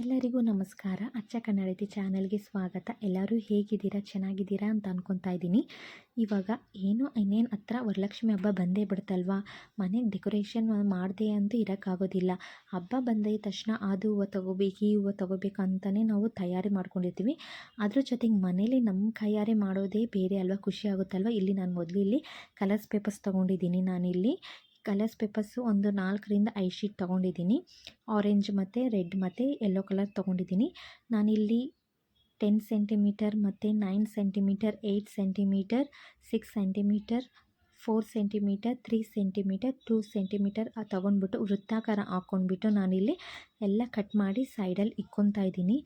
ಎಲ್ಲರಿಗೂ ನಮಸ್ಕಾರ. ಅಚ್ಚ ಕನ್ನಡತಿ ಚಾನಲ್ಗೆ ಸ್ವಾಗತ. ಎಲ್ಲರೂ ಹೇಗಿದ್ದೀರಾ? ಚೆನ್ನಾಗಿದ್ದೀರಾ ಅಂತ ಅಂದ್ಕೊತಾ ಇದ್ದೀನಿ. ಇವಾಗ ಏನು ಇನ್ನೇನು ಹತ್ರ ವರಲಕ್ಷ್ಮಿ ಹಬ್ಬ ಬಂದೇ ಬಿಡ್ತಲ್ವಾ ಮನೆಗೆ ಡೆಕೋರೇಷನ್ ಮಾಡಿದೆ ಅಂತೂ ಇರೋಕ್ಕಾಗೋದಿಲ್ಲ. ಹಬ್ಬ ಬಂದ ತಕ್ಷಣ ಅದು ಹೂವು ತೊಗೋಬೇಕು, ಈ ಹೂವು ತೊಗೋಬೇಕು ಅಂತಲೇ ನಾವು ತಯಾರಿ ಮಾಡ್ಕೊಂಡಿರ್ತೀವಿ. ಅದ್ರ ಜೊತೆಗೆ ಮನೇಲಿ ನಮ್ಮ ಕೈಯಾರೆ ಮಾಡೋದೇ ಬೇರೆ ಅಲ್ವಾ? ಖುಷಿ ಆಗುತ್ತಲ್ವ? ಇಲ್ಲಿ ನಾನು ಮೊದಲು ಇಲ್ಲಿ ಕಲರ್ಸ್ ಪೇಪರ್ಸ್ ತೊಗೊಂಡಿದ್ದೀನಿ ನಾನಿಲ್ಲಿ. ಕಲರ್ಸ್ ಪೇಪರ್ಸು ಒಂದು ನಾಲ್ಕರಿಂದ ಐದು ಶೀಟ್ ತೊಗೊಂಡಿದ್ದೀನಿ. ಆರೆಂಜ್ ಮತ್ತು ರೆಡ್ ಮತ್ತು ಯೆಲ್ಲೋ ಕಲರ್ ತೊಗೊಂಡಿದ್ದೀನಿ. ನಾನಿಲ್ಲಿ ಟೆನ್ ಸೆಂಟಿಮೀಟರ್ ಮತ್ತು nine centimetre eight centimetre, six centimetre, four centimetre, three centimetre, two centimetre ತೊಗೊಂಡ್ಬಿಟ್ಟು ವೃತ್ತಾಕಾರ ಹಾಕ್ಕೊಂಡ್ಬಿಟ್ಟು ನಾನಿಲ್ಲಿ ಎಲ್ಲ ಕಟ್ ಮಾಡಿ ಸೈಡಲ್ಲಿ ಇಕ್ಕೊತಾ ಇದ್ದೀನಿ.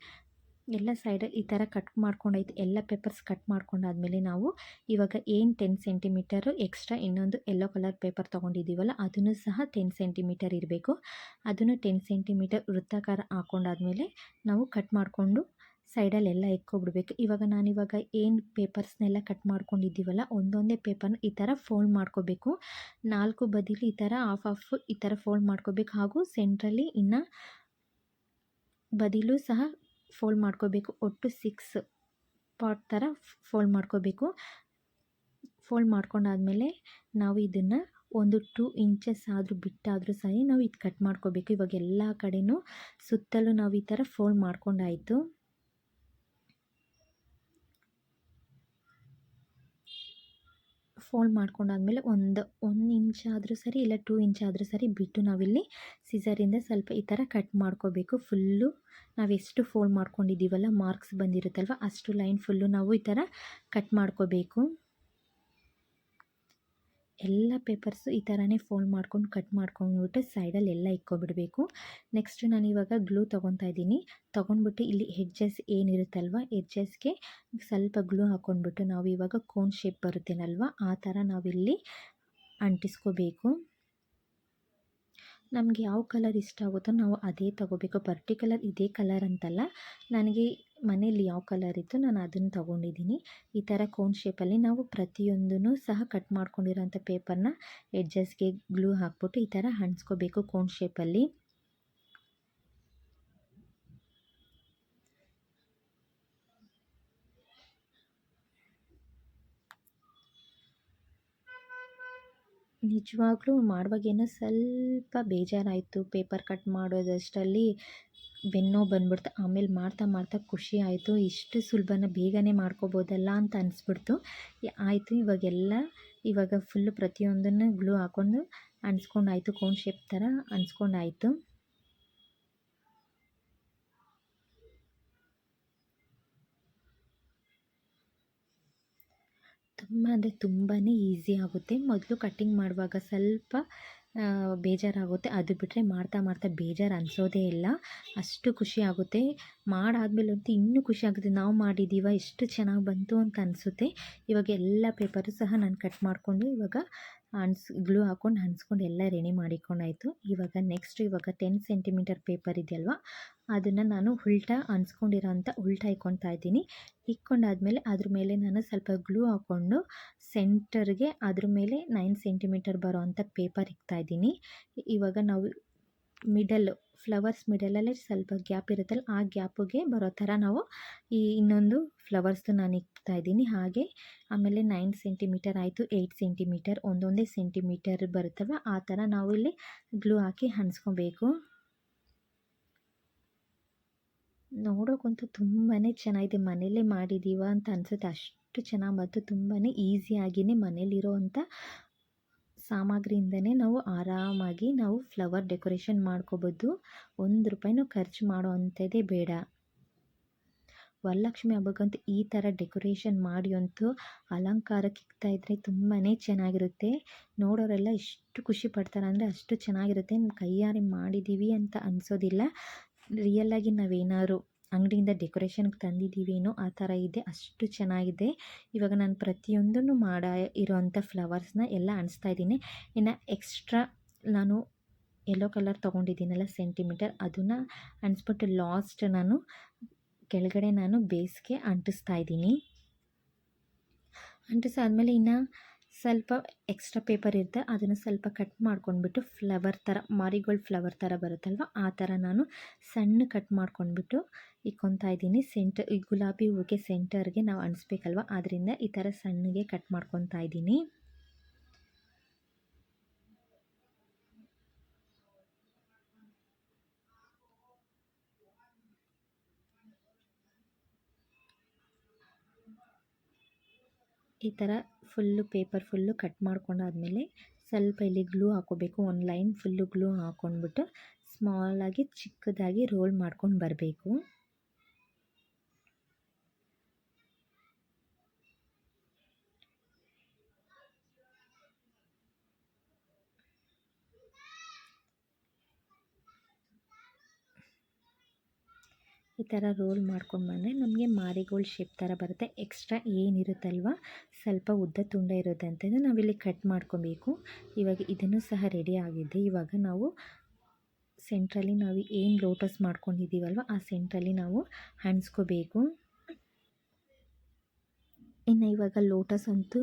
ಎಲ್ಲ ಸೈಡ್ ಈ ಥರ ಕಟ್ ಮಾಡ್ಕೊಂಡೈತೆ ಎಲ್ಲ ಪೇಪರ್ಸ್ ಕಟ್ ಮಾಡ್ಕೊಂಡಾದ್ಮೇಲೆ ನಾವು ಇವಾಗ ಏನು ಟೆನ್ ಸೆಂಟಿಮೀಟರು ಎಕ್ಸ್ಟ್ರಾ ಇನ್ನೊಂದು ಎಲ್ಲೋ ಕಲರ್ ಪೇಪರ್ ತೊಗೊಂಡಿದ್ದೀವಲ್ಲ, ಅದನ್ನು ಸಹ ಟೆನ್ ಸೆಂಟಿಮೀಟರ್ ಇರಬೇಕು. ಅದನ್ನು ಟೆನ್ ಸೆಂಟಿಮೀಟರ್ ವೃತ್ತಾಕಾರ ಹಾಕೊಂಡಾದ್ಮೇಲೆ ನಾವು ಕಟ್ ಮಾಡಿಕೊಂಡು ಸೈಡಲ್ಲೆಲ್ಲ ಇಟ್ಕೊಬಿಡ್ಬೇಕು. ಇವಾಗ ನಾನಿವಾಗ ಏನು ಪೇಪರ್ಸ್ನೆಲ್ಲ ಕಟ್ ಮಾಡ್ಕೊಂಡಿದ್ದೀವಲ್ಲ, ಒಂದೊಂದೇ ಪೇಪರ್ನ ಈ ಥರ ಫೋಲ್ಡ್ ಮಾಡ್ಕೋಬೇಕು. ನಾಲ್ಕು ಬದಿಲಿ ಈ ಥರ ಆಫ್ ಆಫ್ ಈ ಥರ ಫೋಲ್ಡ್ ಮಾಡ್ಕೋಬೇಕು. ಹಾಗೂ ಸೆಂಟ್ರಲ್ಲಿ ಇನ್ನು ಬದಿಲು ಸಹ ಫೋಲ್ಡ್ ಮಾಡ್ಕೋಬೇಕು. ಒಟ್ಟು ಸಿಕ್ಸ್ ಪಾಟ್ ಥರ ಫೋಲ್ಡ್ ಮಾಡ್ಕೋಬೇಕು. ಫೋಲ್ಡ್ ಮಾಡ್ಕೊಂಡಾದಮೇಲೆ ನಾವು ಇದನ್ನು ಒಂದು ಟೂ ಇಂಚಸ್ ಆದರೂ ಬಿಟ್ಟಾದರೂ ಸರಿ ನಾವು ಇದು ಕಟ್ ಮಾಡ್ಕೋಬೇಕು. ಇವಾಗ ಎಲ್ಲ ಕಡೆಯೂ ಸುತ್ತಲೂ ನಾವು ಈ ಥರ ಫೋಲ್ಡ್ ಮಾಡ್ಕೊಂಡಾಯಿತು. ಫೋಲ್ಡ್ ಮಾಡ್ಕೊಂಡಾದ್ಮೇಲೆ ಒಂದು ಒಂದು ಇಂಚ್ ಆದರೂ ಸರಿ ಇಲ್ಲ ಟೂ ಇಂಚ್ ಆದರೂ ಸರಿ ಬಿಟ್ಟು ನಾವಿಲ್ಲಿ ಸಿಸರಿಂದ ಸ್ವಲ್ಪ ಈ ಥರ ಕಟ್ ಮಾಡ್ಕೋಬೇಕು. ಫುಲ್ಲು ನಾವು ಎಷ್ಟು ಫೋಲ್ಡ್ ಮಾಡ್ಕೊಂಡಿದ್ದೀವಲ್ಲ ಮಾರ್ಕ್ಸ್ ಬಂದಿರುತ್ತಲ್ವ, ಅಷ್ಟು ಲೈನ್ ಫುಲ್ಲು ನಾವು ಈ ಥರ ಕಟ್ ಮಾಡ್ಕೋಬೇಕು. ಎಲ್ಲ ಪೇಪರ್ಸು ಈ ಥರನೇ ಫೋಲ್ಡ್ ಮಾಡ್ಕೊಂಡು ಕಟ್ ಮಾಡ್ಕೊಂಡ್ಬಿಟ್ಟು ಸೈಡಲ್ಲಿ ಎಲ್ಲ ಇಕ್ಕೊಬಿಡಬೇಕು. ನೆಕ್ಸ್ಟ್ ನಾನು ಇವಾಗ ಗ್ಲೂ ತೊಗೊತಾ ಇದ್ದೀನಿ. ತೊಗೊಂಡ್ಬಿಟ್ಟು ಇಲ್ಲಿ ಹೆಡ್ಜಸ್ ಏನಿರುತ್ತಲ್ವ ಹೆಡ್ಜಸ್ಗೆ ಸ್ವಲ್ಪ ಗ್ಲೂ ಹಾಕ್ಕೊಂಡ್ಬಿಟ್ಟು ನಾವು ಇವಾಗ ಕೋನ್ ಶೇಪ್ ಬರುತ್ತೇನಲ್ವ, ಆ ಥರ ನಾವಿಲ್ಲಿ ಅಂಟಿಸ್ಕೋಬೇಕು. ನಮಗೆ ಯಾವ ಕಲರ್ ಇಷ್ಟ ಆಗುತ್ತೋ ನಾವು ಅದೇ ತೊಗೋಬೇಕು. ಪರ್ಟಿಕ್ಯುಲರ್ ಇದೇ ಕಲರ್ ಅಂತಲ್ಲ, ನನಗೆ ಮನೇಲಿ ಯಾವ ಕಲರ್ ಇತ್ತು ನಾನು ಅದನ್ನು ತಗೊಂಡಿದ್ದೀನಿ. ಈ ಥರ ಕೋನ್ ಶೇಪಲ್ಲಿ ನಾವು ಪ್ರತಿಯೊಂದೂ ಸಹ ಕಟ್ ಮಾಡ್ಕೊಂಡಿರೋಂಥ ಪೇಪರ್ನ ಎಡ್ಜಸ್ಗೆ ಗ್ಲೂ ಹಾಕ್ಬಿಟ್ಟು ಈ ಥರ ಹಂಚ್ಕೋಬೇಕು ಕೋನ್ ಶೇಪಲ್ಲಿ ನಿಜವಾಗ್ಲೂ ಮಾಡುವಾಗ ಏನೋ ಸ್ವಲ್ಪ ಬೇಜಾರಾಯಿತು. ಪೇಪರ್ ಕಟ್ ಮಾಡೋದಷ್ಟರಲ್ಲಿ ಬೆನ್ನೋ ಬಂದ್ಬಿಡ್ತು. ಆಮೇಲೆ ಮಾಡ್ತಾ ಮಾಡ್ತಾ ಖುಷಿ ಆಯಿತು. ಇಷ್ಟು ಸುಲಭನ ಬೇಗನೆ ಮಾಡ್ಕೋಬೋದಲ್ಲ ಅಂತ ಅನಿಸ್ಬಿಡ್ತು. ಆಯಿತು. ಇವಾಗೆಲ್ಲ ಇವಾಗ ಫುಲ್ಲು ಪ್ರತಿಯೊಂದನ್ನು ಗ್ಲೂ ಹಾಕ್ಕೊಂಡು ಅಂಟ್ಸ್ಕೊಂಡಾಯಿತು ಕೋನ್ ಶೇಪ್ ಥರ ಅಂಟ್ಸ್ಕೊಂಡಾಯಿತು ತುಂಬ ಅಂದರೆ ತುಂಬಾ ಈಸಿ ಆಗುತ್ತೆ. ಮೊದಲು ಕಟ್ಟಿಂಗ್ ಮಾಡುವಾಗ ಸ್ವಲ್ಪ ಬೇಜಾರಾಗುತ್ತೆ. ಅದು ಬಿಟ್ಟರೆ ಮಾಡ್ತಾ ಮಾಡ್ತಾ ಬೇಜಾರು ಅನಿಸೋದೇ ಇಲ್ಲ. ಅಷ್ಟು ಖುಷಿ ಆಗುತ್ತೆ. ಮಾಡಾದ್ಮೇಲಂತೂ ಇನ್ನೂ ಖುಷಿ ಆಗುತ್ತೆ. ನಾವು ಮಾಡಿದ್ದೀವ ಎಷ್ಟು ಚೆನ್ನಾಗಿ ಬಂತು ಅಂತ ಅನಿಸುತ್ತೆ. ಇವಾಗ ಎಲ್ಲ ಪೇಪರು ಸಹ ನಾನು ಕಟ್ ಮಾಡಿಕೊಂಡು ಇವಾಗ ಅನ್ಸ್ ಗ್ಲೂ ಹಾಕ್ಕೊಂಡು ಅನ್ಸ್ಕೊಂಡು ಎಲ್ಲ ರೆಡಿ ಮಾಡಿಕೊಂಡಾಯಿತು. ಇವಾಗ ನೆಕ್ಸ್ಟ್ ಇವಾಗ ಟೆನ್ ಸೆಂಟಿಮೀಟರ್ ಪೇಪರ್ ಇದೆಯಲ್ವ ಅದನ್ನು ನಾನು ಉಲ್ಟಾ ಅನ್ಸ್ಕೊಂಡಿರೋ ಅಂಥ ಉಲ್ಟಾ ಇಕ್ಕೊತಾ ಇದ್ದೀನಿ. ಇಕ್ಕೊಂಡಾದ್ಮೇಲೆ ಅದ್ರ ಮೇಲೆ ನಾನು ಸ್ವಲ್ಪ ಗ್ಲೂ ಹಾಕ್ಕೊಂಡು ಸೆಂಟರ್ಗೆ ಅದ್ರ ಮೇಲೆ ನೈನ್ ಸೆಂಟಿಮೀಟರ್ ಬರೋ ಅಂಥ ಪೇಪರ್ ಇಕ್ತಾಯಿದ್ದೀನಿ ಇವಾಗ ನಾವು ಮಿಡಲ್, ಫ್ಲವರ್ಸ್ ಮಿಡಲಲ್ಲೇ ಸ್ವಲ್ಪ ಗ್ಯಾಪ್ ಇರುತ್ತಲ್ಲ ಆ ಗ್ಯಾಪಿಗೆ ಬರೋ ಥರ ನಾವು ಈ ಇನ್ನೊಂದು ಫ್ಲವರ್ಸ್ದು ನಾನು ಇಕ್ತಾ ಇದ್ದೀನಿ. ಹಾಗೆ ಆಮೇಲೆ ನೈನ್ ಸೆಂಟಿಮೀಟರ್ ಆಯಿತು, ಏಯ್ಟ್ ಸೆಂಟಿಮೀಟರ್, ಒಂದೊಂದೇ ಸೆಂಟಿಮೀಟರ್ ಬರುತ್ತಲ್ವ ಆ ಥರ ನಾವು ಇಲ್ಲಿ ಗ್ಲೂ ಹಾಕಿ ಹಂಚ್ಕೊಬೇಕು ನೋಡೋಕ್ಕಂತೂ ತುಂಬಾ ಚೆನ್ನಾಗಿದೆ. ಮನೆಯಲ್ಲೇ ಮಾಡಿದ್ದೀವ ಅಂತ ಅನಿಸುತ್ತೆ. ಅಷ್ಟು ಚೆನ್ನಾಗಿ ಬಂತು. ತುಂಬಾ ಈಸಿಯಾಗಿಯೇ ಮನೇಲಿರೋ ಅಂಥ ಸಾಮಗ್ರಿಯಿಂದನೇ ನಾವು ಆರಾಮಾಗಿ ನಾವು ಫ್ಲವರ್ ಡೆಕೋರೇಷನ್ ಮಾಡ್ಕೋಬೋದು. ಒಂದು ರೂಪಾಯಿನೂ ಖರ್ಚು ಮಾಡೋ ಅಂಥದ್ದೇ ಬೇಡ. ವರಲಕ್ಷ್ಮಿ ಹಬ್ಬಕ್ಕಂತೂ ಈ ಥರ ಡೆಕೋರೇಷನ್ ಮಾಡಿ ಅಂತೂ ಅಲಂಕಾರಕ್ಕೆ ಇದ್ದರೆ ತುಂಬಾ ಚೆನ್ನಾಗಿರುತ್ತೆ. ನೋಡೋರೆಲ್ಲ ಎಷ್ಟು ಖುಷಿ ಪಡ್ತಾರೆ ಅಂದರೆ ಅಷ್ಟು ಚೆನ್ನಾಗಿರುತ್ತೆ. ಕೈಯಾರೆ ಮಾಡಿದ್ದೀವಿ ಅಂತ ಅನಿಸೋದಿಲ್ಲ. ರಿಯಲ್ಲಾಗಿ ನಾವೇನಾದ್ರು ಅಂಗಡಿಯಿಂದ ಡೆಕೋರೇಷನ್ಗೆ ತಂದಿದ್ದೀವೇನೋ ಆ ಥರ ಇದೆ, ಅಷ್ಟು ಚೆನ್ನಾಗಿದೆ. ಇವಾಗ ನಾನು ಪ್ರತಿಯೊಂದನ್ನು ಮಾಡ ಇರೋವಂಥ ಫ್ಲವರ್ಸ್ನ ಎಲ್ಲ ಅಣಿಸ್ತಾ ಇದ್ದೀನಿ. ಇನ್ನು ಎಕ್ಸ್ಟ್ರಾ ನಾನು ಯೆಲ್ಲೋ ಕಲರ್ ತೊಗೊಂಡಿದ್ದೀನಲ್ಲ ಸೆಂಟಿಮೀಟರ್, ಅದನ್ನು ಅಣಿಸ್ಬಿಟ್ಟು ಲಾಸ್ಟ್ ನಾನು ಕೆಳಗಡೆ ನಾನು ಬೇಸ್ಗೆ ಅಂಟಿಸ್ತಾ ಇದ್ದೀನಿ. ಅಂಟಿಸಾದ್ಮೇಲೆ ಇನ್ನು ಸ್ವಲ್ಪ ಎಕ್ಸ್ಟ್ರಾ ಪೇಪರ್ ಇರುತ್ತೆ, ಅದನ್ನು ಸ್ವಲ್ಪ ಕಟ್ ಮಾಡ್ಕೊಂಡ್ಬಿಟ್ಟು ಫ್ಲವರ್ ಥರ ಮಾರಿಗೋಲ್ಡ್ ಫ್ಲವರ್ ಥರ ಬರುತ್ತಲ್ವ, ಆ ಥರ ನಾನು ಸಣ್ಣ ಕಟ್ ಮಾಡ್ಕೊಂಡ್ಬಿಟ್ಟು ಇಕ್ಕೊತಾ ಇದ್ದೀನಿ. ಸೆಂಟರ್ ಈ ಗುಲಾಬಿ ಹೂವಿಗೆ ಸೆಂಟರ್ಗೆ ನಾವು ಅಂಟಿಸ್ಬೇಕಲ್ವ ಆದ್ದರಿಂದ ಈ ಥರ ಸಣ್ಣಗೆ ಕಟ್ ಮಾಡ್ಕೊತಾ ಇದ್ದೀನಿ. ಈ ಥರ ಫುಲ್ಲು ಪೇಪರ್ ಫುಲ್ಲು ಕಟ್ ಮಾಡ್ಕೊಂಡಾದ್ಮೇಲೆ ಸ್ವಲ್ಪ ಇಲ್ಲಿ ಗ್ಲೂ ಹಾಕೋಬೇಕು. ಒಂದು ಲೈನ್ ಫುಲ್ಲು ಗ್ಲೂ ಹಾಕ್ಕೊಂಡ್ಬಿಟ್ಟು ಸ್ಮಾಲಾಗಿ ಚಿಕ್ಕದಾಗಿ ರೋಲ್ ಮಾಡ್ಕೊಂಡು ಬರಬೇಕು. ಈ ಥರ ರೋಲ್ ಮಾಡ್ಕೊಂಡು ಬಂದರೆ ನಮಗೆ ಮಾರಿಗೋಲ್ಡ್ ಶೇಪ್ ಥರ ಬರುತ್ತೆ. ಎಕ್ಸ್ಟ್ರಾ ಏನಿರುತ್ತಲ್ವ? ಸ್ವಲ್ಪ ಉದ್ದ ತುಂಡ ಇರುತ್ತೆ ಅಂತಂದರೆ ನಾವಿಲ್ಲಿ ಕಟ್ ಮಾಡ್ಕೊಬೇಕು. ಇವಾಗ ಇದನ್ನು ಸಹ ರೆಡಿ ಆಗಿದೆ. ಇವಾಗ ನಾವು ಸೆಂಟ್ರಲ್ಲಿ ನಾವು ಏನು ಲೋಟಸ್ ಮಾಡ್ಕೊಂಡಿದ್ದೀವಲ್ವ, ಆ ಸೆಂಟ್ರಲ್ಲಿ ನಾವು ಹಣ್ಸ್ಕೋಬೇಕು ಇನ್ನು ಇವಾಗ ಲೋಟಸ್ ಅಂತೂ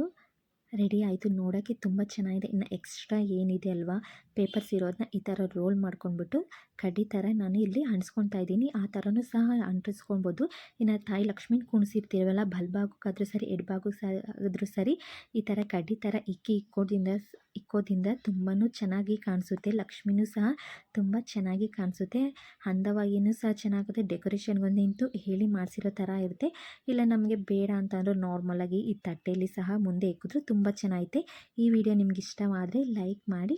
ರೆಡಿ ಆಯಿತು. ನೋಡೋಕ್ಕೆ ತುಂಬ ಚೆನ್ನಾಗಿದೆ. ಇನ್ನು ಎಕ್ಸ್ಟ್ರಾ ಏನಿದೆ ಅಲ್ವಾ? ಪೇಪರ್ಸ್ ಇರೋದನ್ನ ಈ ಥರ ರೋಲ್ ಮಾಡ್ಕೊಂಡ್ಬಿಟ್ಟು ಕಡ್ಡಿ ಥರ ನಾನು ಇಲ್ಲಿ ಅಂಟಿಸ್ಕೊತಾ ಇದ್ದೀನಿ. ಆ ಥರನೂ ಸಹ ಅಂಟಿಸ್ಕೊಬೋದು ಇನ್ನು ತಾಯಿ ಲಕ್ಷ್ಮೀನ ಕುಣಿಸಿರ್ತೀವಲ್ಲ ಬಲ್ಬಾಗಕ್ಕಾದ್ರೂ ಸರಿ ಎಡ್ಬಾಗಕ್ಕೆ ಸ ಆದರೂ ಸರಿ, ಈ ಥರ ಕಡ್ಡಿ ಥರ ಇಕ್ಕಿ ಇಕ್ಕೋದ್ರಿಂದ ಇಕ್ಕೋದ್ರಿಂದ ತುಂಬಾ ಚೆನ್ನಾಗಿ ಕಾಣಿಸುತ್ತೆ. ಲಕ್ಷ್ಮಿನೂ ಸಹ ತುಂಬ ಚೆನ್ನಾಗಿ ಕಾಣಿಸುತ್ತೆ. ಅಂದವಾಗಿಯೂ ಸಹ ಚೆನ್ನಾಗುತ್ತೆ. ಡೆಕೋರೇಷನ್ಗೊಂದು ನಿಂತು ಹೇಳಿ ಮಾಡಿಸಿರೋ ಥರ ಇರುತ್ತೆ. ಇಲ್ಲ ನಮಗೆ ಬೇಡ ಅಂತಂದ್ರೆ ನಾರ್ಮಲಾಗಿ ಈ ತಟ್ಟೆಯಲ್ಲಿ ಸಹ ಮುಂದೆ ಇಕ್ಕಿದ್ರು ತುಂಬ ಚೆನ್ನಾಗಿದೆ ಈ ವಿಡಿಯೋ ನಿಮ್ಗೆ ಇಷ್ಟವಾದರೆ ಲೈಕ್ ಮಾಡಿ